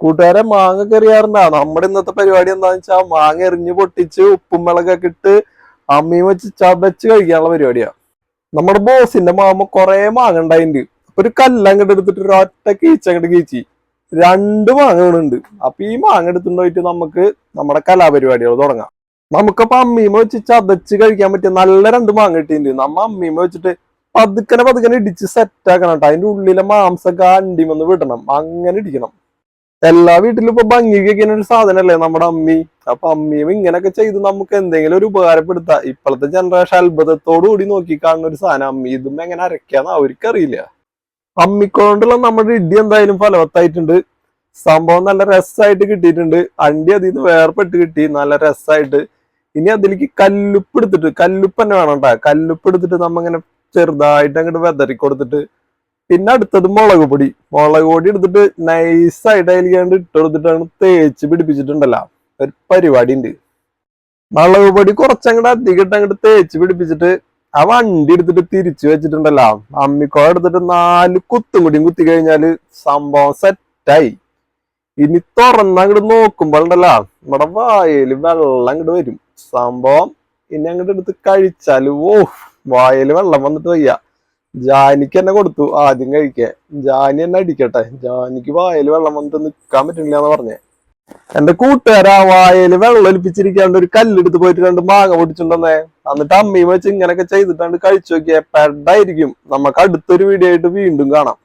കൂട്ടുകാരെ മാങ്ങ കറിയാറുണ്ടാണ് നമ്മുടെ ഇന്നത്തെ പരിപാടി എന്താണെന്ന് വെച്ചാൽ മാങ്ങ എറിഞ്ഞ് പൊട്ടിച്ച് ഉപ്പും മുളകൊക്കെ ഇട്ട് അമ്മയും വെച്ച് ചതച്ച് കഴിക്കാനുള്ള പരിപാടിയാ. നമ്മുടെ ബോസിന്റെ മാമ കൊറേ മാങ്ങ ഉണ്ടായിട്ടുണ്ട് അപ്പൊ ഒരു കല്ലങ്ങോട്ട് എടുത്തിട്ട് ഒരു ഒറ്റ കീച്ചങ്ങോട്ട് കീച്ചി. രണ്ട് മാങ്ങ മാങ്ങകളുണ്ട് അപ്പൊ ഈ മാങ്ങ എടുത്തുകൊണ്ട് നമുക്ക് നമ്മുടെ കലാപരിപാടികൾ തുടങ്ങാം. നമുക്കപ്പൊ അമ്മീമ വെച്ച് ചതച്ച് കഴിക്കാൻ പറ്റിയ നല്ല രണ്ട് മാങ്ങ കിട്ടിയിട്ടുണ്ട്. നമ്മ അമ്മീമ വെച്ചിട്ട് പതുക്കനെ പതുക്കനെ ഇടിച്ച് സെറ്റ് ആക്കണം കേട്ടോ അതിന്റെ ഉള്ളിലെ മാംസൊക്കെ അണ്ടിമന്ന് വിടണം. അങ്ങനെ ഇടിക്കണം. എല്ലാ വീട്ടിലും ഇപ്പൊ ഭംഗിക്ക് ഒരു സാധനല്ലേ നമ്മുടെ അമ്മി? അപ്പൊ അമ്മിയും ഇങ്ങനെയൊക്കെ ചെയ്ത് നമുക്ക് എന്തെങ്കിലും ഒരു ഉപകാരപ്പെടുത്താം. ഇപ്പോഴത്തെ ജനറേഷൻ അത്ഭുതത്തോടു കൂടി നോക്കി കാണുന്ന ഒരു സാധനം അമ്മി. ഇതും എങ്ങനെ അരക്കാന്ന് അവർക്കറിയില്ല. അമ്മിക്കൊണ്ടുള്ള നമ്മുടെ ഇടി എന്തായാലും ഫലവത്തായിട്ടുണ്ട്. സംഭവം നല്ല രസമായിട്ട് കിട്ടിയിട്ടുണ്ട്. അണ്ടി അതിൽ നിന്ന് വേർപെട്ട് കിട്ടി. നല്ല രസമായിട്ട് ഇനി അതിലേക്ക് കല്ലുപ്പ് എടുത്തിട്ട് കല്ലുപ്പ് തന്നെ വേണം കേട്ടോ കല്ലുപ്പ് എടുത്തിട്ട് നമ്മ ഇങ്ങനെ ചെറുതായിട്ട് അങ്ങോട്ട് വെതറി കൊടുത്തിട്ട് പിന്നെ അടുത്തത് മുളക് പൊടി. മുളക് പൊടി എടുത്തിട്ട് നൈസായിട്ട് ആയിട്ട് ഇട്ട് കൊടുത്തിട്ടാണ് തേച്ച് പിടിപ്പിച്ചിട്ടുണ്ടല്ലോ. ഒരു പരിപാടി ഉണ്ട് മുളക് പൊടി കുറച്ചങ്ങോട്ട് അധികം ഇട്ട് അങ്ങോട്ട് തേച്ച് പിടിപ്പിച്ചിട്ട് ആ വണ്ടി എടുത്തിട്ട് തിരിച്ചു വെച്ചിട്ടുണ്ടല്ലോ. അമ്മിക്കോ എടുത്തിട്ട് നാല് കുത്തും കൂടിയും കുത്തി കഴിഞ്ഞാൽ സംഭവം സെറ്റായി ഇനി തുറന്ന് അങ്ങോട്ട് നോക്കുമ്പോൾ ഉണ്ടല്ലോ നമ്മുടെ വായയിൽ വെള്ളം അങ്ങോട്ട് വരും. സംഭവം ഇനി അങ്ങോട്ട് എടുത്ത് കഴിച്ചാൽ ഓഹ് വായയിൽ വെള്ളം വന്നിട്ട് വയ്യ. ജാനിക്ക് തന്നെ കൊടുത്തു ആദ്യം കഴിക്കാൻ ജാനി എന്നെ അടിക്കട്ടെ. ജാനിക്ക് വായൽ വെള്ളം വന്നിട്ട് നിക്കാൻ പറ്റുന്നില്ല എന്ന് പറഞ്ഞേ. എന്റെ കൂട്ടുകാരാ വായൽ വെള്ളം ഒലിപ്പിച്ചിരിക്കാണ്ട് ഒരു കല്ലെടുത്ത് പോയിട്ട് രണ്ട് മാങ്ങ പൊടിച്ചിട്ടുണ്ടെന്നേ എന്നിട്ട് അമ്മയും വെച്ച് ഇങ്ങനെയൊക്കെ ചെയ്തിട്ടാണ്ട് കഴിച്ചു നോക്കിയ. പെഡായിരിക്കും നമുക്ക് അടുത്തൊരു വീഡിയോ ആയിട്ട് വീണ്ടും കാണാം.